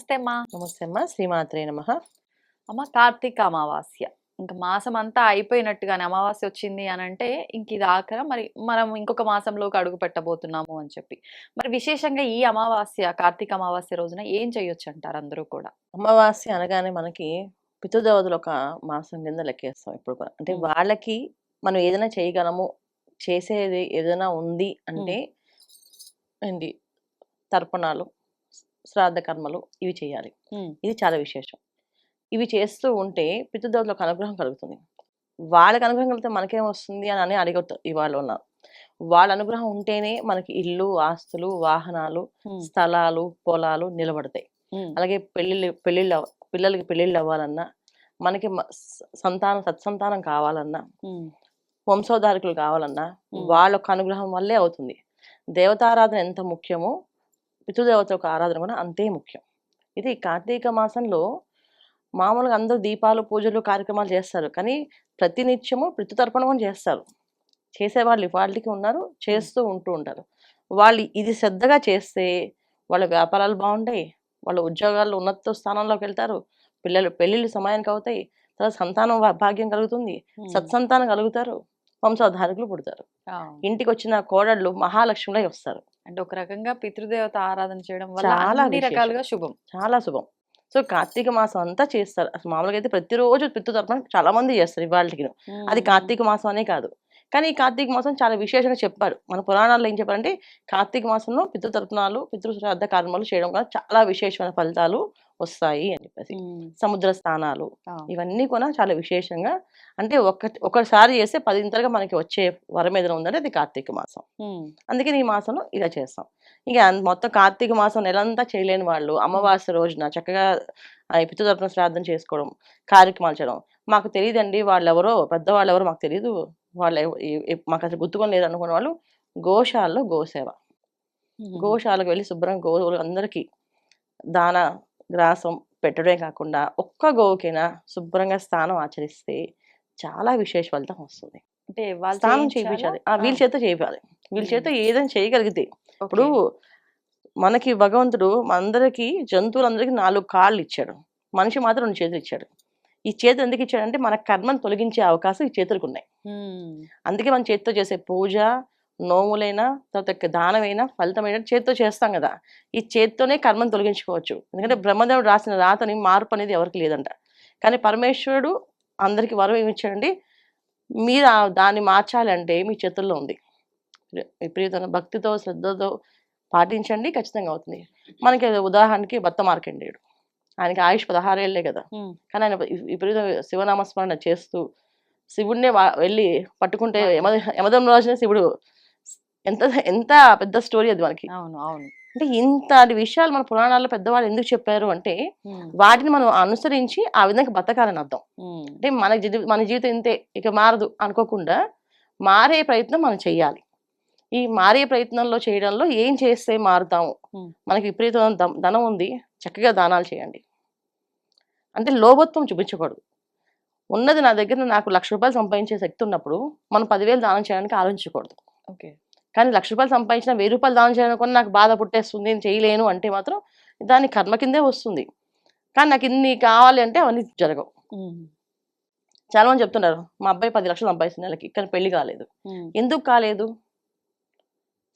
నమస్తే అమ్మా. నమస్తే అమ్మా. శ్రీమాత్రే నమ. అమ్మ కార్తీక అమావాస్య. ఇంకా మాసం అంతా అయిపోయినట్టుగానే అమావాస్య వచ్చింది అని అంటే ఇంక ఇది ఆఖర. మరి మనం ఇంకొక మాసంలోకి అడుగు పెట్టబోతున్నాము అని చెప్పి. మరి విశేషంగా ఈ అమావాస్య కార్తీక అమావాస్య రోజున ఏం చేయొచ్చు అంటారు అందరూ కూడా? అమావాస్య అనగానే మనకి పితృదేవతలు ఒక మాసం కింద లెక్కేస్తాం ఇప్పుడు కూడా. అంటే. వాళ్ళకి మనం ఏదైనా చేయగలము చేసేది ఏదైనా ఉంది అంటే ఏంటి? తర్పణాలు. శ్రాద్ధ కర్మలు ఇవి చేయాలి. ఇది చాలా విశేషం ఇవి చేస్తూ ఉంటే పితృదేవతలకు అనుగ్రహం కలుగుతుంది వాళ్ళకి అనుగ్రహం కలిగితే మనకేం వస్తుంది అని అని అడిగొద్దు ఇవాళ ఉన్నారు వాళ్ళ అనుగ్రహం ఉంటేనే మనకి ఇల్లు ఆస్తులు వాహనాలు. స్థలాలు పొలాలు నిలబడతాయి. అలాగే పెళ్ళిళ్ళు పెళ్ళిళ్ళు పిల్లలకి పెళ్ళిళ్ళు అవ్వాలన్నా మనకి సంతానం సత్సంతానం కావాలన్నా. వంశోధారకులు కావాలన్నా మ్మ్. వాళ్ళ యొక్క అనుగ్రహం వల్లే అవుతుంది దేవతారాధన ఎంత ముఖ్యమో పితృదేవత యొక్క ఆరాధన కూడా అంతే ముఖ్యం. ఇది కార్తీక మాసంలో మామూలుగా అందరూ దీపాలు పూజలు కార్యక్రమాలు చేస్తారు. కానీ ప్రతి నిత్యము పితృతర్పణ కూడా చేస్తారు. చేసేవాళ్ళు వాళ్ళకి ఉన్నారు చేస్తూ ఉంటూ ఉంటారు. వాళ్ళు ఇది శ్రద్ధగా చేస్తే వాళ్ళ వ్యాపారాలు బాగుంటాయి వాళ్ళ ఉద్యోగాల్లో ఉన్నత స్థానంలోకి వెళ్తారు పిల్లలు పెళ్ళిళ్ళు సమయానికి అవుతాయి తర్వాత సంతానం భాగ్యం కలుగుతుంది. సత్సంతానం కలుగుతారు. వంశోద్ధారకులు పుడతారు. ఇంటికి వచ్చిన కోడళ్ళు మహాలక్ష్మిలో వస్తారు. అంటే ఒక రకంగా పితృదేవత ఆరాధన చేయడం వల్ల చాలా. రకాలుగా శుభం. చాలా శుభం. సో కార్తీక మాసం అంతా చేస్తారు. అసలు మామూలుగా అయితే ప్రతిరోజు పితృ తర్పణ చాలా మంది చేస్తారు ఇవాళకి అది. కార్తీక మాసం అనే కాదు. కానీ ఈ కార్తీక మాసం చాలా విశేషంగా చెప్పారు మన పురాణాల్లో ఏం చెప్పారంటే కార్తీక మాసంలో పితృతర్పణాలు పితృ శ్రాద్ధ కర్మలు చేయడం వల్ల చాలా విశేషమైన ఫలితాలు వస్తాయి అని చెప్పేసి. సముద్ర స్థానాలు. ఇవన్నీ కూడా చాలా విశేషంగా అంటే ఒక్క ఒకసారి చేస్తే పదింతలుగా మనకి వచ్చే వరం ఏదైనా ఉందంటే అది కార్తీక మాసం. అందుకని ఈ మాసంలో ఇలా చేస్తాం ఇక మొత్తం కార్తీక మాసం నెలంతా చేయలేని వాళ్ళు అమావాస్య రోజున చక్కగా పితృతర్పణ శ్రాద్ధం చేసుకోవడం కార్యక్రమాలు చేయడం మాకు తెలియదండి వాళ్ళు ఎవరో పెద్దవాళ్ళు ఎవరో మాకు తెలియదు వాళ్ళు మాకు అసలు గుర్తుకొని లేదు అనుకున్న వాళ్ళు గోశాలలో గోసేవ. గోశాలకు వెళ్ళి శుభ్రంగా గోవులు అందరికీ దాన గ్రాసం పెట్టడమే కాకుండా ఒక్క గోవుకైనా శుభ్రంగా స్నానం ఆచరిస్తే చాలా విశేష ఫలితం వస్తుంది. అంటే వాళ్ళు స్నానం చేయించాలా? వీళ్ళ చేత చేయాలి వీళ్ళ చేత ఏదైనా చేయగలిగితే. ఇప్పుడు మనకి భగవంతుడు అందరికి జంతువులందరికీ నాలుగు కాళ్ళు ఇచ్చాడు. మనిషి మాత్రం రెండు చేతులు ఇచ్చాడు. ఈ చేతులు ఎందుకు ఇచ్చాడంటే మన కర్మను తొలగించే అవకాశం ఈ చేతులకు ఉన్నాయి. అందుకే మన చేతితో చేసే పూజ నోములైనా తర్వాత దానమైనా ఫలితమైన చేతితో చేస్తాం కదా. ఈ చేతితోనే కర్మను తొలగించుకోవచ్చు. ఎందుకంటే బ్రహ్మదేవుడు రాసిన రాతని మార్పు అనేది ఎవరికి లేదంట. కానీ పరమేశ్వరుడు అందరికి వరం ఏమి ఇచ్చాడండి. మీరు దాన్ని మార్చాలి అంటే మీ చేతుల్లో ఉంది. విపరీతంగా భక్తితో శ్రద్ధతో పాటించండి ఖచ్చితంగా అవుతుంది. మనకి ఉదాహరణకి భర్త మార్కండేయుడు. ఆయనకి ఆయుష్ పదహారేళ్ళే కదా. కానీ ఆయన విపరీత శివనామస్మరణ చేస్తూ వా- వెళ్ళి పట్టుకుంటే యమ యమదం రోజున శివుడు. ఎంత ఎంత పెద్ద స్టోరీ అది మనకి. అవును అవును. అంటే ఇంత విషయాలు మన పురాణాల్లో పెద్దవాళ్ళు ఎందుకు చెప్పారు అంటే. వాటిని మనం అనుసరించి ఆ విధంగా బతకాలని అర్థం. అంటే మన మన జీవితం ఇంతే ఇక మారదు అనుకోకుండా మారే ప్రయత్నం మనం చేయాలి ఈ మారే ప్రయత్నంలో చేయడంలో ఏం చేస్తే మారుతాము. మనకి విపరీతమైన ధనం ఉంది. చక్కగా దానాలు చేయండి. అంటే లోభత్వం చూపించకూడదు. ఉన్నది నా దగ్గర నాకు లక్ష రూపాయలు సంపాదించే శక్తి ఉన్నప్పుడు మనం పదివేలు దానం చేయడానికి ఆలోచించకూడదు. ఓకే. కానీ లక్ష రూపాయలు సంపాదించిన వెయ్యి రూపాయలు దానం చేయడానికి నాకు బాధ పుట్టేస్తుంది నేను చేయలేను అంటే మాత్రం దాని కర్మ కిందే వస్తుంది. కానీ నాకు ఇన్ని కావాలి అంటే అవన్నీ జరగవు. చాలా మంది చెప్తున్నారు మా అబ్బాయి పది లక్షలు సంపాదిస్తున్న నెలకి కానీ పెళ్ళి కాలేదు. ఎందుకు కాలేదు?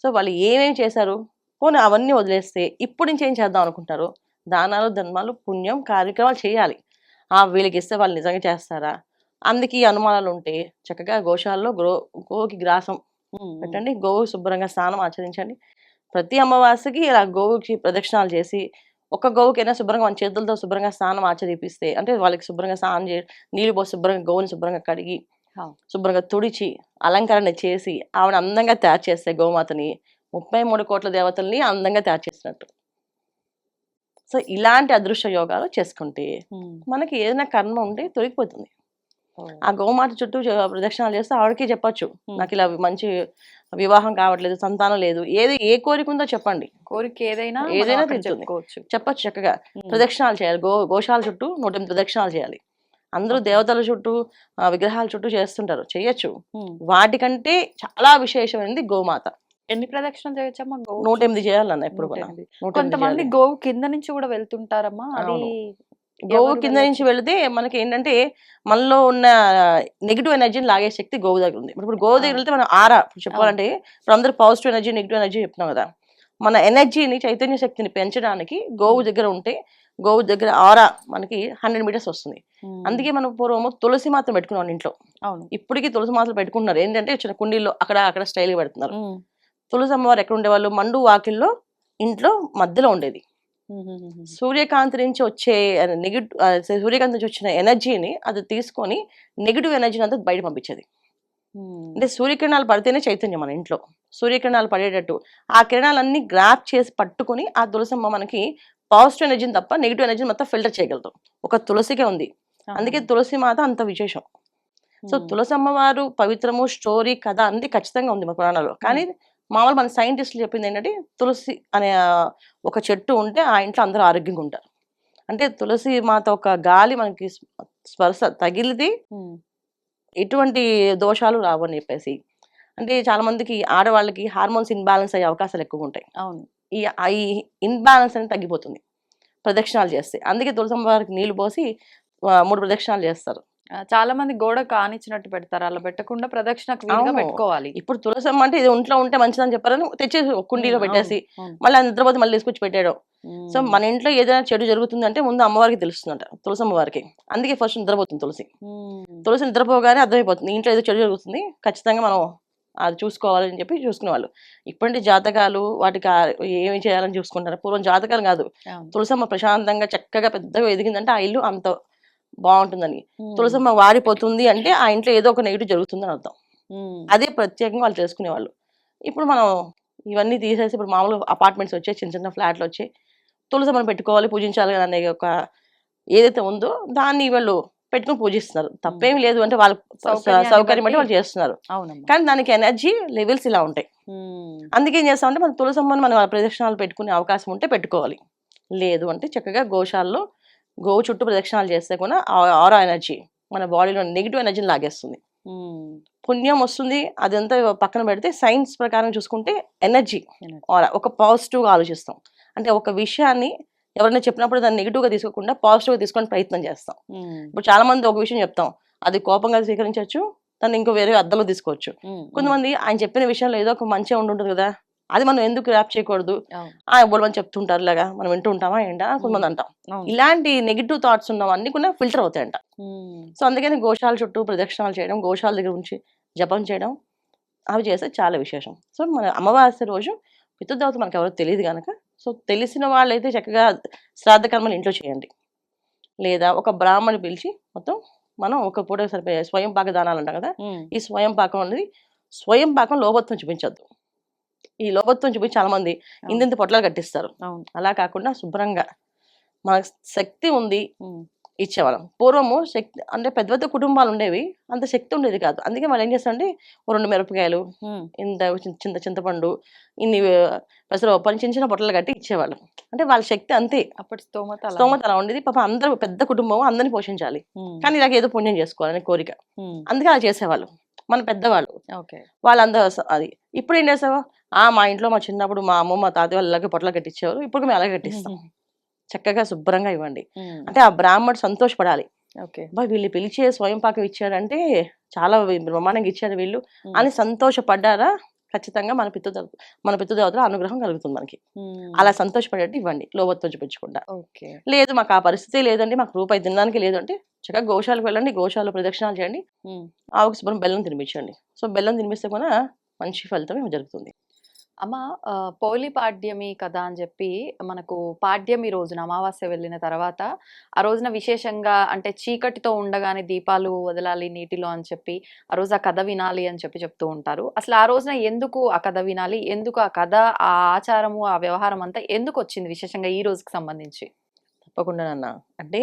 సో వాళ్ళు ఏమేమి చేశారు? పోనీ అవన్నీ వదిలేస్తే ఇప్పుడు నుంచి ఏం చేద్దాం అనుకుంటారు? దానాలు ధర్మాలు పుణ్యం కార్యక్రమాలు చేయాలి. ఆ వీళ్ళకి ఇస్తే వాళ్ళు నిజంగా చేస్తారా? అందుకే ఈ అనుమానాలు ఉంటే చక్కగా గోశాలలో గో గోవుకి గ్రాసం. పెట్టండి. గోవు శుభ్రంగా స్నానం ఆచరించండి. ప్రతి అమావాస్యకి ఇలా గోవుకి ప్రదక్షిణాలు చేసి ఒక గోవుకైనా శుభ్రంగా మన చేతులతో శుభ్రంగా స్నానం ఆచరిపిస్తే అంటే వాళ్ళకి శుభ్రంగా స్నానం చే నీళ్ళు పోసి శుభ్రంగా గోవుని శుభ్రంగా కడిగి. శుభ్రంగా తుడిచి అలంకరణ చేసి ఆవిడ అందంగా తయారు చేస్తే గోమాతని ముప్పై మూడు కోట్ల దేవతల్ని అందంగా తయారు చేసినట్టు. సో ఇలాంటి అదృశ్య యోగాలు చేసుకుంటే. మనకి ఏదైనా కర్మ ఉంటే తొలగిపోతుంది. ఆ గోమాత చుట్టూ ప్రదక్షిణాలు చేస్తే ఆవిడకి చెప్పొచ్చు. నాకు ఇలా మంచి వివాహం కావట్లేదు సంతానం లేదు ఏది ఏ కోరిక ఉందో చెప్పండి కోరిక ఏదైనా ఏదైనా. చెప్పుకోవచ్చు చెప్పొచ్చు చక్కగా. ప్రదక్షిణాలు చేయాలి గో గోశాల చుట్టూ నూట ప్రదక్షిణాలు చేయాలి అందరూ. దేవతల చుట్టూ విగ్రహాల చుట్టూ చేస్తుంటారు చేయొచ్చు. వాటికంటే చాలా విశేషమైనది గోమాత ఎన్ని ప్రదక్షిణలు చేయొచ్చమ్మా? గోవు నూట ఎనిమిది చేయాలన్న ఎప్పుడు కూడా. కొంతమంది. గోవు కింద నుంచి కూడా వెళ్తుంటారమ్మా. అది. గోవు కింద నుంచి? వెళితే మనకి ఏంటంటే మనలో ఉన్న నెగిటివ్ ఎనర్జీని లాగే శక్తి గోవు దగ్గర ఉంది. ఇప్పుడు గోవు దగ్గర. వెళ్తే మనం ఆరా చెప్పాలంటే ఇప్పుడు అందరూ పాజిటివ్ ఎనర్జీ నెగిటివ్ ఎనర్జీ చెప్తున్నాం కదా. మన ఎనర్జీని చైతన్య శక్తిని పెంచడానికి గోవు దగ్గర ఉంటే గోవు దగ్గర ఆరా మనకి హండ్రెడ్ మీటర్స్ వస్తుంది. అందుకే మనం పూర్వము తులసి మాత్రం పెట్టుకున్నాం ఇంట్లో. అవును. ఇప్పటికీ తులసి మాత్రం పెట్టుకుంటున్నారు. ఏంటంటే చిన్న కుండీల్లో అక్కడ అక్కడ స్టైల్గా పెడుతున్నారు. తులసి అమ్మవారు ఎక్కడ ఉండేవాళ్ళు మండు వాకిల్లో ఇంట్లో మధ్యలో ఉండేది. సూర్యకాంతి నుంచి వచ్చే నెగిటివ్ సూర్యకాంతి నుంచి వచ్చిన ఎనర్జీని అది తీసుకొని నెగిటివ్ ఎనర్జీని అంతా బయట పంపించేది. అంటే సూర్యకిరణాలు పడితేనే చైతన్యం మన ఇంట్లో. సూర్యకిరణాలు పడేటట్టు ఆ కిరణాలన్నీ గ్రాప్ చేసి పట్టుకొని ఆ తులసమ్మ మనకి పాజిటివ్ ఎనర్జీని తప్ప నెగిటివ్ ఎనర్జీని మొత్తం ఫిల్టర్ చేయగలదు. ఒక తులసికే ఉంది. అందుకే తులసి మాత అంత విశేషం. సో ఉమ్. తులసి అమ్మవారు పవిత్రము స్టోరీ కథ అన్ని ఖచ్చితంగా ఉంది మన పురాణాల్లో. కానీ మామూలు మన సైంటిస్టులు చెప్పింది ఏంటంటే తులసి అనే ఒక చెట్టు ఉంటే ఆ ఇంట్లో అందరూ ఆరోగ్యంగా ఉంటారు. అంటే తులసి మాత ఒక గాలి మనకి స్ప- స్పర్శ తగిలితే ఉమ్. ఎటువంటి దోషాలు రావు అని చెప్పేసి. అంటే చాలా మందికి ఆడవాళ్ళకి హార్మోన్స్ ఇన్బ్యాలెన్స్ అయ్యే అవకాశాలు ఎక్కువ ఉంటాయి. అవును. ఈ ఈ ఇన్బ్యాలెన్స్ అనేది తగ్గిపోతుంది. ప్రదక్షిణాలు చేస్తే. అందుకే తులసమ్మ వారికి నీళ్ళు పోసి మూడు ప్రదక్షిణాలు చేస్తారు. చాలా మంది గోడ కానిచ్చినట్టు పెడతారు అలా పెట్టకుండా ప్రదక్షిణకు వీలుగా. పెట్టుకోవాలి ఇప్పుడు తులసమ్మ అంటే ఇది ఒంట్లో ఉంటే మంచిదని చెప్పారని తెచ్చేసి కుండీలో పెట్టేసి. మళ్ళీ నిద్రపోతే మళ్ళీ తీసుకొచ్చి పెట్టేయడం సో. మన ఇంట్లో ఏదైనా చెడు జరుగుతుందంటే ముందు అమ్మవారికి తెలుస్తుందంట తులసమ్మ వారికి అందుకే ఫస్ట్ నిద్రపోతుంది తులసి. తులసి నిద్రపోగానే అర్థమైపోతుంది ఇంట్లో ఏదో చెడు జరుగుతుంది ఖచ్చితంగా మనం అది చూసుకోవాలని చెప్పి చూసుకునేవాళ్ళు ఇప్పటి జాతకాలు వాటికి ఏమి చేయాలని చూసుకుంటారు పూర్వం జాతకాలు కాదు. తులసమ్మ ప్రశాంతంగా చక్కగా పెద్దగా ఎదిగిందంటే ఆ ఇల్లు అంత బాగుంటుందని. తులసమ్మ వాడిపోతుంది అంటే ఆ ఇంట్లో ఏదో ఒక నెగిటివ్ జరుగుతుందని అర్థం. అదే ప్రత్యేకంగా వాళ్ళు చేసుకునేవాళ్ళు. ఇప్పుడు మనం ఇవన్నీ తీసేసి ఇప్పుడు మామూలు అపార్ట్మెంట్స్ వచ్చాయి చిన్న చిన్న ఫ్లాట్లు వచ్చాయి. తులసమ్మని పెట్టుకోవాలి పూజించాలి అనే ఒక ఏదైతే ఉందో దాన్ని వీళ్ళు పెట్టుకుని పూజిస్తున్నారు. తప్పేం లేదు అంటే వాళ్ళ సౌకర్యం బట్టి బట్టి- వాళ్ళు చేస్తున్నారు. కానీ దానికి ఎనర్జీ లెవెల్స్ ఇలా ఉంటాయి. అందుకే ఏం చేస్తామంటే మన తులసమ్మని మనం ప్రదక్షిణాలు పెట్టుకునే అవకాశం ఉంటే పెట్టుకోవాలి. లేదు అంటే చక్కగా గోశాలలో గోవు చుట్టూ ప్రదక్షిణాలు చేస్తే కూడా ఆరా ఎనర్జీ మన బాడీలో నెగిటివ్ ఎనర్జీని లాగేస్తుంది. పుణ్యం వస్తుంది అదంతా పక్కన పెడితే సైన్స్ ప్రకారం చూసుకుంటే ఎనర్జీ. ఆరా ఒక పాజిటివ్గా ఆలోచిస్తాం అంటే ఒక విషయాన్ని ఎవరైనా చెప్పినప్పుడు దాన్ని నెగిటివ్గా తీసుకోకుండా పాజిటివ్గా తీసుకొని ప్రయత్నం చేస్తాం. ఇప్పుడు చాలా మంది ఒక విషయం చెప్తాం అది కోపంగా స్వీకరించవచ్చు దాన్ని ఇంకో వేరే అర్థంలో తీసుకోవచ్చు. కొంతమంది ఆయన చెప్పిన విషయంలో ఏదో ఒక మంచిగా ఉంటుంటుంది కదా అది మనం ఎందుకు ర్యాప్ చేయకూడదు. ఆ ఎవరు మంది చెప్తుంటారు లాగా మనం వింటూ ఉంటామా ఏంటా కొంతమంది అంటాం. ఇలాంటి నెగిటివ్ థాట్స్ ఉన్నవన్నీ కూడా ఫిల్టర్ అవుతాయంట. సో అందుకని గోశాల చుట్టూ ప్రదక్షిణాలు చేయడం గోశాల దగ్గర ఉంచి జపం చేయడం అవి చేస్తే చాలా విశేషం సో మన అమావాస్య రోజు పితృదేవత మనకు ఎవరో తెలియదు కనుక సో తెలిసిన వాళ్ళైతే చక్కగా శ్రాద్ధ కర్మలు ఇంట్లో చేయండి లేదా ఒక బ్రాహ్మణి పిలిచి మొత్తం మనం ఒక పూట సరిపోయే స్వయం పాక దానాలు అంటాం కదా. ఈ స్వయం పాకం అనేది స్వయం పాకం లోపత్వం చూపించొద్దు ఈ లోపత్వం చూపించి చాలా మంది. ఇంతింత పొట్లాలు కట్టిస్తారు. అలా కాకుండా శుభ్రంగా మనకు శక్తి ఉంది. ఇచ్చేవాళ్ళం. పూర్వము శక్తి అంటే పెద్ద పెద్ద కుటుంబాలు ఉండేవి అంత శక్తి ఉండేది కాదు. అందుకే వాళ్ళు ఏం చేస్తారంటే రెండు మిరపకాయలు. ఇంత చింత చింత చింతపండు ఇన్ని పెసర పని చిన్న చిన్న పొట్టలు కట్టి ఇచ్చేవాళ్ళు. అంటే వాళ్ళ శక్తి అంతే. అప్పటి స్తోమత అలా స్తోమత అలా ఉండేది. పాప అందరూ పెద్ద కుటుంబం అందరిని పోషించాలి. కానీ ఇలాగ ఏదో పుణ్యం చేసుకోవాలని కోరిక. అందుకే అలా చేసేవాళ్ళు. మన పెద్దవాళ్ళు. వాళ్ళందరూ అది. ఇప్పుడు ఏం చేసావా మా ఇంట్లో మా చిన్నప్పుడు మా అమ్మ మా తాతయ్య వాళ్ళు ఇలాగే పొట్టలు కట్టించేవారు ఇప్పుడు మేము అలాగే కట్టిస్తాం. చక్కగా శుభ్రంగా ఇవ్వండి. అంటే ఆ బ్రాహ్మడు సంతోషపడాలి. ఓకే. వీళ్ళు పిలిచే స్వయం పాకం ఇచ్చారంటే చాలా బ్రహ్మాండంగా ఇచ్చారు వీళ్ళు. అని సంతోషపడ్డారా? ఖచ్చితంగా మన పితృదేవ మన పితృదేవతల అనుగ్రహం కలుగుతుంది మనకి. అలా సంతోషపడేట్టు ఇవ్వండి లోబత్తో చూపించకుండా. ఓకే. లేదు మాకు ఆ పరిస్థితి లేదండి. మాకు రూపాయి తినడానికి లేదు అంటే చక్కగా గోశాలకు వెళ్ళండి గోశాల ప్రదక్షిణాలు చేయండి. ఆవుకు శుభ్రం బెల్లం తినిపించండి. సో బెల్లం తినిపిస్తే కూడా మంచి ఫలితం జరుగుతుంది. అమ్మ పోలి పాడ్యమి కదా అని చెప్పి మనకు పాడ్యమి రోజున అమావాస్య వెళ్ళిన తర్వాత ఆ రోజున విశేషంగా అంటే చీకటితో ఉండగానే దీపాలు వదలాలి నీటిలో అని చెప్పి ఆ రోజు ఆ కథ వినాలి అని చెప్పి చెప్తూ ఉంటారు. అసలు ఆ రోజున ఎందుకు ఆ కథ వినాలి? ఎందుకు ఆ కథ ఆ ఆచారము ఆ వ్యవహారం అంతా ఎందుకు వచ్చింది విశేషంగా ఈ రోజుకి సంబంధించి? తప్పకుండా నాన్న. అంటే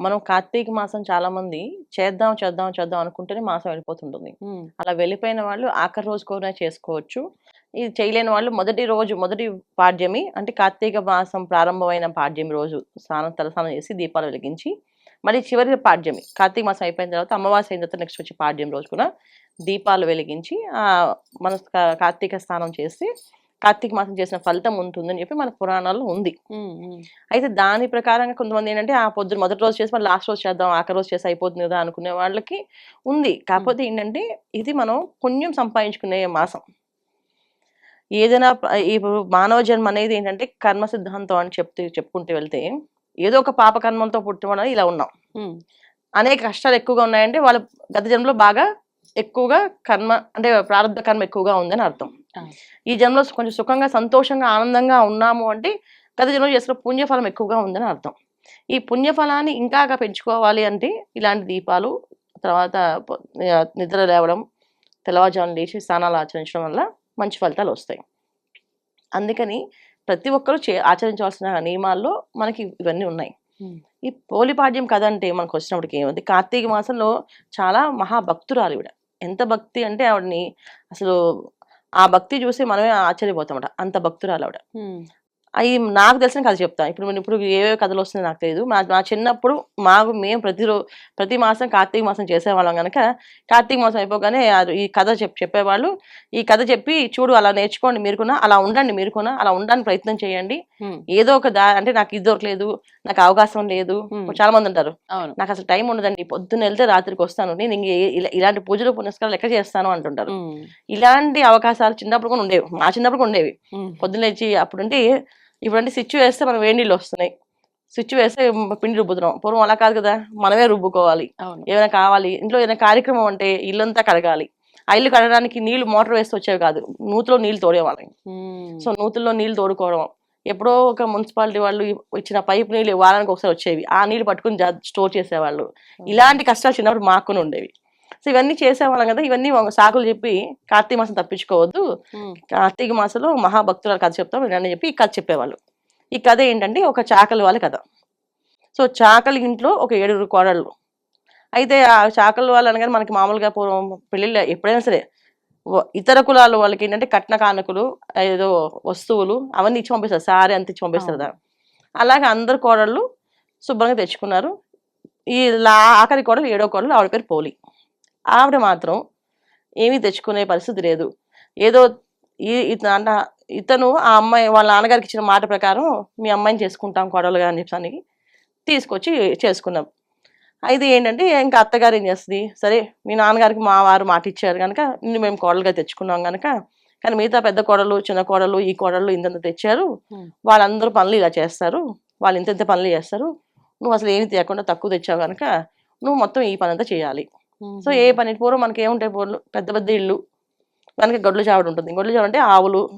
మనం కార్తీక మాసం చాలా మంది చేద్దాం చేద్దాం చేద్దాం అనుకుంటేనే మాసం వెళ్ళిపోతుంటుంది. అలా వెళ్ళిపోయిన వాళ్ళు ఆఖరి రోజు కూడా చేసుకోవచ్చు. ఇది చేయలేని వాళ్ళు మొదటి రోజు మొదటి పాడ్యమి అంటే కార్తీక మాసం ప్రారంభమైన పాడ్యమి రోజు స్నానం తలస్నానం చేసి దీపాలు వెలిగించి మళ్ళీ చివరి పాడ్యమి కార్తీక మాసం అయిపోయిన తర్వాత అమావాస్య అయిన తర్వాత నెక్స్ట్ వచ్చి పాడ్యం రోజు కూడా దీపాలు వెలిగించి ఆ మన కార్తీక స్నానం చేసి కార్తీక మాసం చేసిన ఫలితం ఉంటుందని చెప్పి మన పురాణాల్లో ఉంది. అయితే దాని ప్రకారంగా కొంతమంది ఏంటంటే ఆ పొద్దున మొదటి రోజు చేసి మళ్ళీ లాస్ట్ రోజు చేద్దాం ఆఖరి రోజు చేసి అయిపోతుంది కదా అనుకునే వాళ్ళకి ఉంది. కాకపోతే ఏంటంటే ఇది మనం పుణ్యం సంపాదించుకునే మాసం. ఏదైనా ఇప్పుడు మానవ జన్మ అనేది ఏంటంటే కర్మ సిద్ధాంతం అని చెప్తూ చెప్పుకుంటూ వెళ్తే ఏదో ఒక పాప కర్మంతో పుట్టడం ఇలా ఉన్నాం. అనేక కష్టాలు ఎక్కువగా ఉన్నాయంటే వాళ్ళ గత జన్మలో బాగా ఎక్కువగా కర్మ అంటే ప్రారంభ కర్మ ఎక్కువగా ఉందని అర్థం. ఈ జన్మలో కొంచెం సుఖంగా సంతోషంగా ఆనందంగా ఉన్నాము అంటే గత జన్మలో చేసిన పుణ్యఫలం ఎక్కువగా ఉందని అర్థం. ఈ పుణ్యఫలాన్ని ఇంకా పెంచుకోవాలి అంటే ఇలాంటి దీపాలు తర్వాత నిద్ర లేవడం తెల్లవారుజామున లేచి స్నానాలు ఆచరించడం వల్ల మంచి ఫలితాలు వస్తాయి. అందుకని ప్రతి ఒక్కరూ చే ఆచరించవలసిన నియమాల్లో మనకి ఇవన్నీ ఉన్నాయి. ఈ పోలిపాడ్యం కథ అంటే మనకు వచ్చినప్పటికి ఏముంది? కార్తీక మాసంలో చాలా మహాభక్తురాలు ఈవిడ. ఎంత భక్తి అంటే ఆవిడని అసలు ఆ భక్తి చూసి మనమే ఆశ్చర్యపోతామట అంత భక్తురాలు ఆవిడ. అవి నాకు తెలిసిన కథ చెప్తాను ఇప్పుడు నేను ఇప్పుడు ఏ కథలు వస్తున్నాయి నాకు తెలియదు మా మా చిన్నప్పుడు మాకు మేము ప్రతి రో ప్రతి మాసం కార్తీక మాసం చేసేవాళ్ళం కనుక కార్తీక మాసం అయిపోగానే ఈ కథ చెప్ చెప్పేవాళ్ళు. ఈ కథ చెప్పి చూడు అలా నేర్చుకోండి మీరు కూడా అలా ఉండండి మీరు కూడా అలా ఉండడానికి ప్రయత్నం చేయండి. ఏదో ఒక దా అంటే నాకు ఇది దొరకలేదు నాకు అవకాశం లేదు. చాలా మంది అవును. నాకు అసలు టైం ఉండదండి. పొద్దున్న వెళ్తే రాత్రికి వస్తాను. నేను ఇంక ఇలాంటి పూజలు పునస్కారాలు ఎక్కడ చేస్తాను అంటుంటారు. ఇలాంటి అవకాశాలు చిన్నప్పుడు కూడా ఉండేవి. మా చిన్నప్పుడు కూడా ఉండేవి. పొద్దున్న లేచి అప్పుడంటే ఇప్పుడంటే స్విచ్ వేస్తే మనం వేడి నీళ్ళు వస్తున్నాయి. స్విచ్ వేస్తే పిండి రుబ్బుతున్నాం. పూర్వం అలా కాదు కదా మనమే రుబ్బుకోవాలి. ఏమైనా కావాలి ఇంట్లో ఏదైనా కార్యక్రమం అంటే ఇల్లంతా కడగాలి. ఆ ఇల్లు కడగడానికి నీళ్ళు మోటార్ వేస్తే వచ్చేవి కాదు నూతిలో నీళ్ళు తోడేవాళ్ళం. ఉమ్. సో నూతుల్లో నీళ్ళు తోడుకోవడం ఎప్పుడో ఒక మున్సిపాలిటీ వాళ్ళు ఇచ్చిన పైప్ నీళ్ళు వారానికి ఒకసారి వచ్చేవి. ఆ నీళ్ళు పట్టుకుని స్టోర్ చేసేవాళ్ళు. ఇలాంటి కష్టాలు చిన్నప్పుడు మాకుని ఉండేవి. సో ఇవన్నీ చేసేవాళ్ళం కదా ఇవన్నీ సాకులు చెప్పి కార్తీక మాసం తప్పించుకోవద్దు. కార్తీక మాసంలో మహాభక్తుల కథ చెప్తాం వినండి చెప్పి ఈ కథ చెప్పేవాళ్ళు. ఈ కథ ఏంటంటే ఒక చాకలి వాళ్ళ కథ. సో చాకలి ఇంట్లో ఒక ఏడుగురు కోడళ్ళు. అయితే ఆ చాకలి వాళ్ళు అనగానే మనకి మామూలుగా పూర్వం పెళ్ళిళ్ళు ఎప్పుడైనా సరే ఇతర కులాల వాళ్ళకి ఏంటంటే కట్న కానుకలు ఏదో వస్తువులు అవన్నీ ఇచ్చి పంపిస్తారు సారీ అంత ఇచ్చి పంపిస్తారు అలాగే అందరు కోడళ్ళు శుభ్రంగా తెచ్చుకున్నారు. ఈ ఆఖరి కోడలు ఏడో కోడలు ఆవిడ పేరు పోలి. ఆవిడ మాత్రం ఏమీ తెచ్చుకునే పరిస్థితి లేదు. ఏదో ఈ అన్న ఇతను ఆ అమ్మాయి వాళ్ళ నాన్నగారికి ఇచ్చిన మాట ప్రకారం మీ అమ్మాయిని చేసుకుంటాం కోడలుగా అని చెప్పి తీసుకొచ్చి చేసుకున్నాం. అయితే ఏంటంటే ఇంకా అత్తగారు ఏం చేస్తుంది? సరే మీ నాన్నగారికి మా వారు మాట ఇచ్చారు కనుక నిన్ను మేము కోడలుగా తెచ్చుకున్నాం కనుక కానీ మిగతా పెద్ద కోడలు చిన్న కోడలు ఈ కోడలు ఇంతంత తెచ్చారు. వాళ్ళందరూ పనులు ఇలా చేస్తారు. వాళ్ళు ఇంత ఇంత పనులు చేస్తారు. నువ్వు అసలు ఏమి తీయకుండా తక్కువ తెచ్చావు కనుక నువ్వు మొత్తం ఈ పని అంతా చేయాలి. సో ఏ పని పూర్వం మనకి ఏముంటాయి పూర్వం పెద్ద పెద్ద ఇల్లు మనకి గొడ్ల చావడి ఉంటుంది. గొడ్ల చావడి అంటే ఆవులు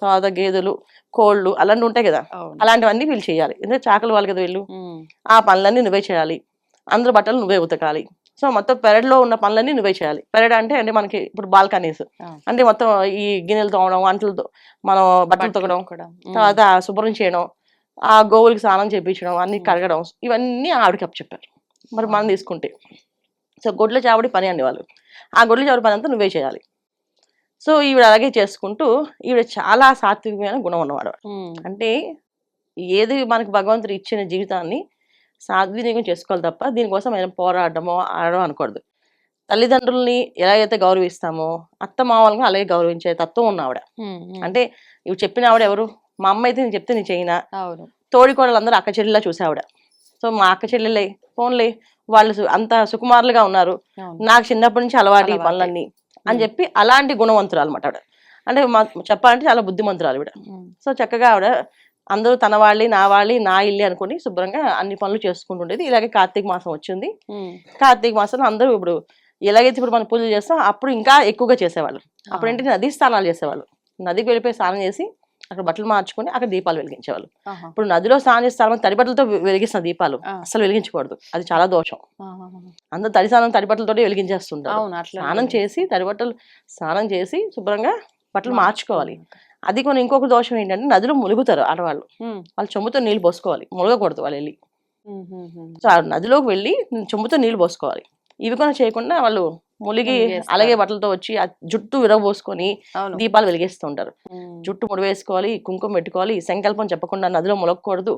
తర్వాత గేదెలు కోళ్ళు అలాంటివి ఉంటాయి కదా. అలాంటివన్నీ వీళ్ళు చేయాలి. ఎందుకంటే చాకలి వాళ్ళు కదా వీళ్ళు. ఆ పనులన్నీ నువ్వే చేయాలి. అందరు బట్టలు నువ్వే ఉతకాలి. సో మొత్తం పెరడ్లో ఉన్న పనులన్నీ నువ్వే చేయాలి. పెరడ్ అంటే అంటే మనకి ఇప్పుడు బాల్కనీస్. అంటే మొత్తం ఈ గిన్నెలు తోమడం వంటలు తో- మనం బట్టలు తొక్కడం. తర్వాత శుభ్రం చేయడం ఆ గోవులకి స్నానం చేయించడం అన్ని. కడగడం ఇవన్నీ ఆవిడకి అప్పు చెప్పారు మరి మనం తీసుకుంటే. సో గొడ్ల చావడి పని అండి వాళ్ళు. ఆ గొడ్ల చావడి పని అంతా నువ్వే చేయాలి. సో ఈవిడ అలాగే చేసుకుంటూ ఈవిడ చాలా సాత్వికమైన గుణం ఉన్నవాడు. అంటే ఏది మనకు భగవంతుడు ఇచ్చిన జీవితాన్ని సద్వినియోగం చేసుకోవాలి తప్ప దీనికోసం ఏమైనా పోరాడమో ఆడడం అనకూడదు తల్లిదండ్రుల్ని ఎలా అయితే గౌరవిస్తామో అత్త మామూలుగా అలాగే గౌరవించే తత్వం ఉన్న ఆవిడ. అంటే ఇవి చెప్పిన ఆవిడ ఎవరు? మా అమ్మ అయితే నేను చెప్తే నేను చేయనా? అవును. తోడి కోడలందరూ అక్క చెల్లెలా చూసావిడ సో మా అక్క చెల్లెలే ఫోన్లే వాళ్ళు అంత సుకుమారులుగా ఉన్నారు. నాకు చిన్నప్పటి నుంచి అలవాటు ఈ. పనులన్నీ అని. చెప్పి అలాంటి గుణవంతురాలు అనమాట ఆవిడ. అంటే మా చెప్పాలంటే చాలా బుద్ధిమంతురాలు ఆవిడ. సో చక్కగా ఆవిడ అందరూ తన వాళ్ళి నా వాళ్ళి నా ఇల్లు అనుకుని శుభ్రంగా అన్ని పనులు చేసుకుంటుండేది. ఇలాగే కార్తీక మాసం వచ్చింది. కార్తీక మాసంలో అందరూ ఇప్పుడు ఎలాగైతే ఇప్పుడు మనం పూజలు చేస్తాం అప్పుడు ఇంకా ఎక్కువగా చేసేవాళ్ళు. అప్పుడు ఏంటి నదీ స్నానాలు చేసేవాళ్ళు. నదికి వెళ్ళిపోయి స్నానం చేసి అక్కడ బట్టలు మార్చుకొని అక్కడ దీపాలు వెలిగించేవాళ్ళు. ఇప్పుడు నదిలో స్నానం చేస్తే చాలా మంది తడి బట్టలతో వెలిగిస్తున్న దీపాలు. అసలు వెలిగించకూడదు. అది చాలా దోషం. అందరూ తడి స్నానం తడి బట్టలతోటి వెలిగించేస్తుంటారు. స్నానం చేసి తడి బట్టలు స్నానం చేసి శుభ్రంగా బట్టలు మార్చుకోవాలి. అది కొన్ని ఇంకొక దోషం ఏంటంటే నదిలో ములుగుతారు ఆడవాళ్ళు. వాళ్ళు చెంబుతో నీళ్ళు పోసుకోవాలి. ములగకూడదు వాళ్ళు వెళ్ళి. సో నదిలోకి వెళ్ళి చెంబుతో నీళ్ళు పోసుకోవాలి. ఇవి కూడా చేయకుండా వాళ్ళు ములిగి. అలాగే బట్టలతో వచ్చి ఆ జుట్టు విరబోసుకొని అవును దీపాలు వెలిగిస్తూ ఉంటారు. జుట్టు ముడి వేసుకోవాలి కుంకుమ పెట్టుకోవాలి సంకల్పం చెప్పకుండా నదిలో ములగకూడదు.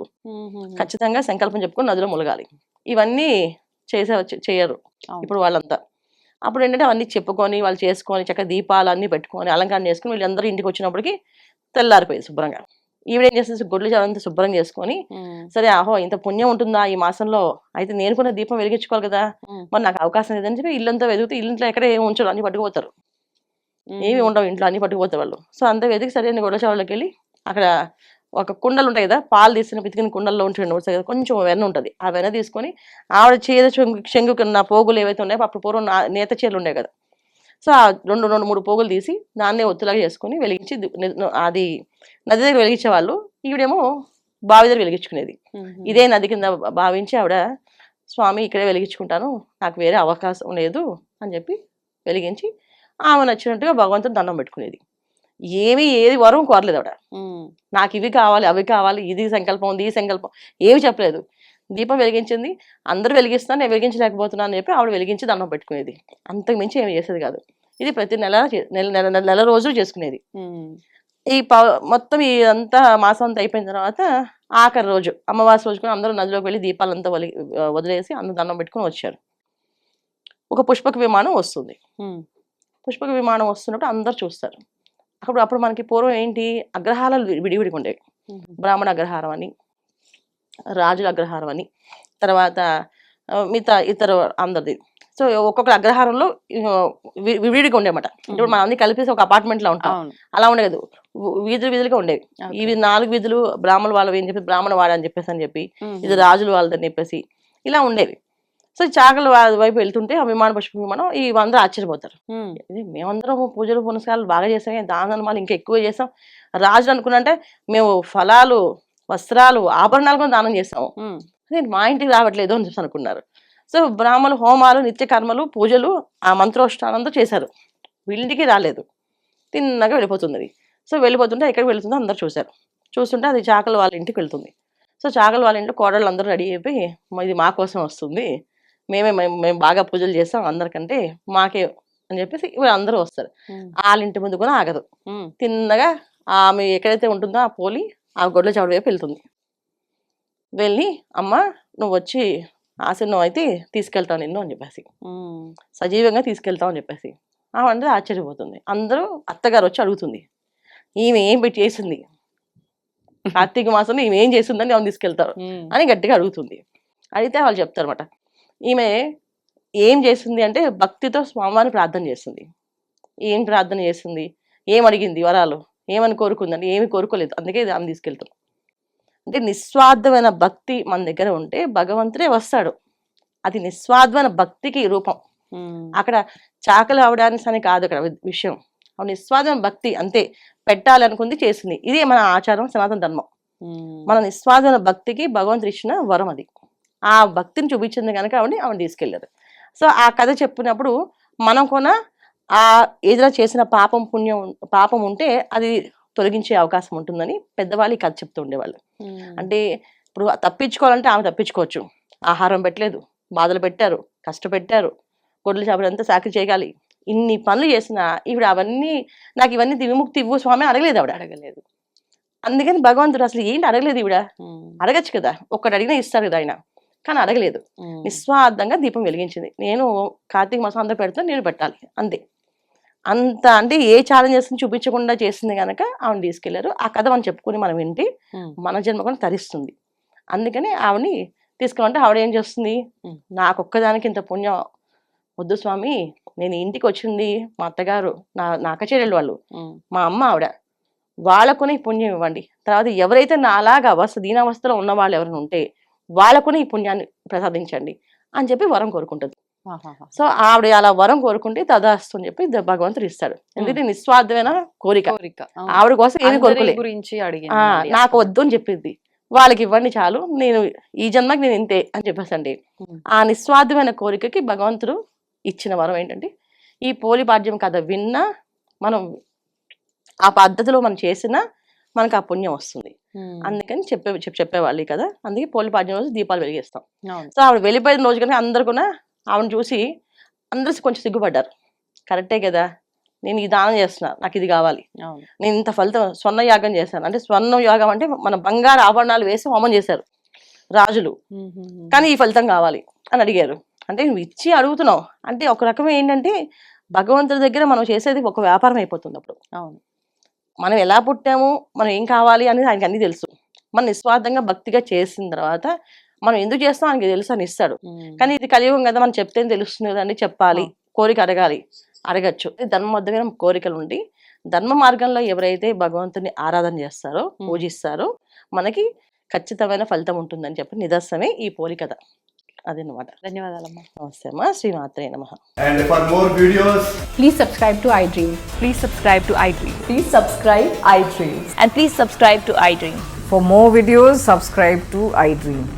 ఖచ్చితంగా సంకల్పం చెప్పుకొని నదిలో ములగాలి ఇవన్నీ చేసే చేయరు. ఇప్పుడు వాళ్ళంతా అప్పుడు ఏంటంటే అవన్నీ చెప్పుకొని వాళ్ళు చేసుకొని చక్కగా దీపాలు అన్ని పెట్టుకొని అలంకరణ చేసుకొని వీళ్ళందరూ ఇంటికి వచ్చినప్పటికి తెల్లారిపోయింది శుభ్రంగా ఈవిడ ఏం చేస్తుంది గొడ్లు అంతా శుభ్రం చేసుకొని. సరే ఆహో ఇంత పుణ్యం ఉంటుందా ఈ మాసంలో అయితే నేను కూడా దీపం వెలిగించుకోవాలి కదా. మరి నాకు అవకాశం లేదని చెప్పి ఇల్లంతా వెతుకుతే ఇల్లుంట్లో ఎక్కడ ఏమి ఉంచరు అన్ని పట్టుకుపోతారు. ఏమి ఉండవు ఇంట్లో అన్ని పట్టుకుపోతారు వాళ్ళు సో అంతా వెతికి సరే అని గొడవ చావులోకి వెళ్ళి అక్కడ ఒక కుండలు ఉంటాయి కదా పాలు తీసిన పితికిన కుండల్లో ఉంటుండే వస్తాయి కదా కొంచెం వెన్న ఉంటుంది ఆ వెన్న తీసుకొని ఆవిడ చీర చెంగు చెంగుకున్న పోగులు ఏవైతే ఉన్నాయో అప్పుడు పూర్వం నేత చీరలు ఉండే కదా సో ఆ రెండు రెండు మూడు పోగులు తీసి దాన్నే ఒత్తులాగా చేసుకొని వెలిగించి అది నది దగ్గర వెలిగించే వాళ్ళు ఈవిడేమో బావి దగ్గర వెలిగించుకునేది. ఇదే నది కింద భావించి ఆవిడ స్వామి ఇక్కడే వెలిగించుకుంటాను నాకు వేరే అవకాశం లేదు అని చెప్పి వెలిగించి ఆమె నచ్చినట్టుగా భగవంతుని దండం పెట్టుకునేది ఏమీ ఏది వరం కోరలేదు ఆవిడ. నాకు ఇవి కావాలి అవి కావాలి ఇది సంకల్పం ఉంది ఈ సంకల్పం ఏమి చెప్పలేదు దీపం వెలిగించింది. అందరూ వెలిగిస్తున్నాను నేను వెలిగించలేకపోతున్నాను అని చెప్పి ఆవిడ వెలిగించి దండం పెట్టుకునేది. అంతకు మించి ఏమి చేసేది కాదు. ఇది ప్రతి నెల నెల నెల నెల- రోజులు చేసుకునేది. ఈ మొత్తం ఈ అంతా మాసం అంతా అయిపోయిన తర్వాత ఆఖరి రోజు అమావాస్య రోజు కూడా అందరూ నదిలోకి వెళ్ళి దీపాలంతా వలి వదిలేసి అందరూ దండం పెట్టుకొని వచ్చారు. ఒక పుష్పక విమానం వస్తుంది. పుష్పక విమానం వస్తున్నప్పుడు అందరు చూస్తారు. అప్పుడు అప్పుడు మనకి పూర్వం ఏంటి? అగ్రహారాలు విడివిడిగా ఉండేవి. బ్రాహ్మణ అగ్రహారం అని. రాజుల అగ్రహారం అని. తర్వాత మిగతా ఇతర అందరిది. సో ఒక్కొక్క అగ్రహారంలో ఆ, వి- విడివిడిగా ఉండేమాట. ఇప్పుడు మనం అన్ని కలిపేసి ఒక అపార్ట్మెంట్లో ఉంటాం అలా ఉండేది. వీధులు వీధులుగా ఉండేవి. ఇవి నాలుగు వీధులు బ్రాహ్మణ వాళ్ళవి అని చెప్పి బ్రాహ్మణ వాడ అని చెప్పేసి అని చెప్పి. ఇది రాజుల వాళ్ళదని చెప్పేసి ఇలా ఉండేవి. సో చాకల వైపు వెళ్తుంటే ఆ విమాన పుష్ప విమానం ఈ అందరూ ఆశ్చర్యపోతారు. ఇది మేమందరం పూజలు పునస్కారాలు బాగా చేసాం. దాని ఇంకా ఎక్కువ చేసాం. రాజులు అనుకున్నంటే మేము ఫలాలు వస్త్రాలు ఆభరణాలు కూడా దానం చేసాము. అదేంటి మా ఇంటికి రావట్లేదు అని చెప్పి అనుకున్నారు. సో బ్రాహ్మణులు హోమాలు నిత్య కర్మలు పూజలు ఆ మంత్రోష్టానంతో చేశారు. వీళ్ళింటికి రాలేదు. తిన్నగా వెళ్ళిపోతుంది సో వెళ్ళిపోతుంటే ఎక్కడికి వెళ్తుందో అందరు చూశారు. చూస్తుంటే అది చాకల వాళ్ళ ఇంటికి వెళ్తుంది. సో చాకల వాళ్ళ ఇంట్లో కోడళ్ళు అందరూ రెడీ అయిపోయి "మా ఇది మా కోసం వస్తుంది. మేమే మేము మేము బాగా పూజలు చేస్తాం అందరికంటే మాకే అని చెప్పేసి వీళ్ళు అందరూ వస్తారు. వాళ్ళ ఇంటి ముందు కూడా ఆగదు. తిన్నగా ఆమె ఎక్కడైతే ఉంటుందో ఆ పోలి ఆ గొడ్ల చావుడు వైపు వెళ్తుంది. వెళ్ళి అమ్మ నువ్వు వచ్చి ఆశనం అయితే తీసుకెళ్తావు నిన్ను అని చెప్పేసి. సజీవంగా తీసుకెళ్తావు అని చెప్పేసి. ఆమె ఆశ్చర్యపోతుంది. అందరూ అత్తగారు వచ్చి అడుగుతుంది. ఈమె ఏం పెట్టి చేసింది? కార్తీక మాసంలో ఈమె ఏం చేసిందని ఆమె తీసుకెళ్తారు. అని గట్టిగా అడుగుతుంది. అడిగితే వాళ్ళు చెప్తారన్నమాట. ఈమె ఏం చేసింది అంటే భక్తితో స్వామివారిని ప్రార్థన చేస్తుంది. ఏం ప్రార్థన చేస్తుంది ఏం అడిగింది? వరాలు? ఏమని కోరుకుందండి? ఏమి కోరుకోలేదు. అందుకే ఇది ఆమె తీసుకెళ్తాం. అంటే నిస్వార్థమైన భక్తి మన దగ్గర ఉంటే భగవంతుడే వస్తాడు. అది నిస్వార్థమైన భక్తికి రూపం. అక్కడ చాకలి అవడానికి అని కాదు అక్కడ విషయం. ఆ నిస్వార్థమైన భక్తి అంతే. పెట్టాలనుకుంది చేసింది. ఇదే మన ఆచారం సనాతన ధర్మం. మన నిస్వార్థమైన భక్తికి భగవంతుడు ఇచ్చిన వరం అది. ఆ భక్తిని చూపించింది కనుక ఆవిడ ఆవిడ తీసుకెళ్ళారు సో ఆ కథ చెప్పినప్పుడు మనం కూడా ఆ ఏదైనా చేసిన పాపం పుణ్యం పాపం ఉంటే అది తొలగించే అవకాశం ఉంటుందని పెద్దవాళ్ళు కథ చెప్తూ ఉండేవాళ్ళు. అంటే ఇప్పుడు తప్పించుకోవాలంటే ఆమె తప్పించుకోవచ్చు. ఆహారం పెట్టలేదు బాధలు పెట్టారు కష్టపెట్టారు గొడ్లు చేపలు అంతా సాకి చేయగాలి ఇన్ని పనులు చేసినా ఈవిడ అవన్నీ నాకు ఇవన్నీ విముక్తి ఇవ్వు స్వామి అడగలేదు ఆవిడ. అడగలేదు. అందుకని భగవంతుడు అసలు ఏంటి అడగలేదు ఈవిడ? ఉమ్. అడగచ్చు కదా ఒక్కటి అడిగినా ఇస్తారు కదా ఆయన. కానీ అడగలేదు. నిస్వార్థంగా దీపం వెలిగించింది. నేను కార్తీక మాసం అందరూ పెడితే నేను పెట్టాలి అంతే. అంత అంటే ఏ ఛాలెంజెస్ చూపించకుండా చేసింది కనుక ఆవిడ తీసుకెళ్ళారు ఆ కథ మనం చెప్పుకొని మనం వింటే ఉమ్. మన జన్మ కూడా తరిస్తుంది అందుకని ఆవిడని తీసుకురంటే ఆవిడ ఏం చేస్తుంది. నాకు ఒక్కదానికి ఇంత పుణ్యం వద్దు స్వామి నేను ఇంటికి వచ్చింది మా అత్తగారు నా నా అక్కచెల్లెలు వాళ్ళు. మా అమ్మ ఆవిడ వాళ్ళకునే ఈ పుణ్యం ఇవ్వండి తర్వాత ఎవరైతే నాలాగా అవస్థ దీనావస్థలో ఉన్న వాళ్ళు ఎవరైనా ఉంటే వాళ్ళకునే ఈ పుణ్యాన్ని ప్రసాదించండి అని చెప్పి వరం కోరుకుంటుంది. సో ఆవిడ అలా వరం కోరుకుంటే తదాస్తు అని చెప్పి భగవంతుడు ఇస్తాడు. ఎందుకంటే నిస్వార్థమైన కోరిక. ఆవిడ కోసం ఏమి అందరి కోరుకోలే. గురించి నాకు. వద్దు అని చెప్పింది వాళ్ళకి ఇవ్వండి చాలు. నేను ఈ జన్మకి నేను ఇంతే అని చెప్పేసండి. ఆ నిస్వార్థమైన కోరికకి భగవంతుడు ఇచ్చిన వరం ఏంటంటే ఈ పోలిపాడ్యం కథ విన్నా మనం ఆ పద్ధతిలో మనం చేసినా మనకు ఆ పుణ్యం వస్తుంది. అందుకని చెప్పే చెప్- చెప్పేవాళ్ళు కదా అందుకే పోలిపాడ్యం రోజు దీపాలు వెలిగిస్తాం. సో ఆవిడ వెళ్ళిపోయిన రోజు కానీ అందరు కూడా ఆవిడని చూసి అందరూ కొంచెం సిగ్గుపడ్డారు. కరెక్టే కదా నేను ఈ దానం చేస్తున్నా నాకు ఇది కావాలి. నేను ఇంత ఫలితం స్వర్ణ యాగం చేశాను. అంటే స్వర్ణ యాగం అంటే మన బంగారు ఆభరణాలు వేసి హోమం చేశారు రాజులు. కానీ ఈ ఫలితం కావాలి అని అడిగారు. అంటే నువ్వు ఇచ్చి అడుగుతున్నావు. అంటే ఒక రకం ఏంటంటే భగవంతుడి దగ్గర మనం చేసేది ఒక వ్యాపారం అయిపోతుంది అప్పుడు. అవును. మనం ఎలా పుట్టాము మనం ఏం కావాలి అనేది ఆయనకి అన్ని తెలుసు. మనం నిస్వార్థంగా భక్తిగా చేసిన తర్వాత మనం ఎందుకు చేస్తాం ఆయనకి తెలుసు అని ఇస్తాడు. కానీ ఇది కలియుగం కదా మనం చెప్తే తెలుస్తుంది కదండి చెప్పాలి. కోరిక అడగాలి. అడగచ్చు. ధర్మబద్ధమైన కోరికలు ఉండి ధర్మ మార్గంలో ఎవరైతే భగవంతుని ఆరాధన చేస్తారో పూజిస్తారో మనకి ఖచ్చితమైన ఫలితం ఉంటుందని చెప్పి నిదర్శనమే ఈ పోలికథ అదనమాట ధన్యవాదాలమ్మా. నమస్తే అమ్మా. శ్రీమాత్రే నమ. And for more videos, Please subscribe to iDream. Please subscribe to iDream. Please subscribe iDream. And please subscribe to iDream. For more videos, subscribe to iDream. Please like, share, and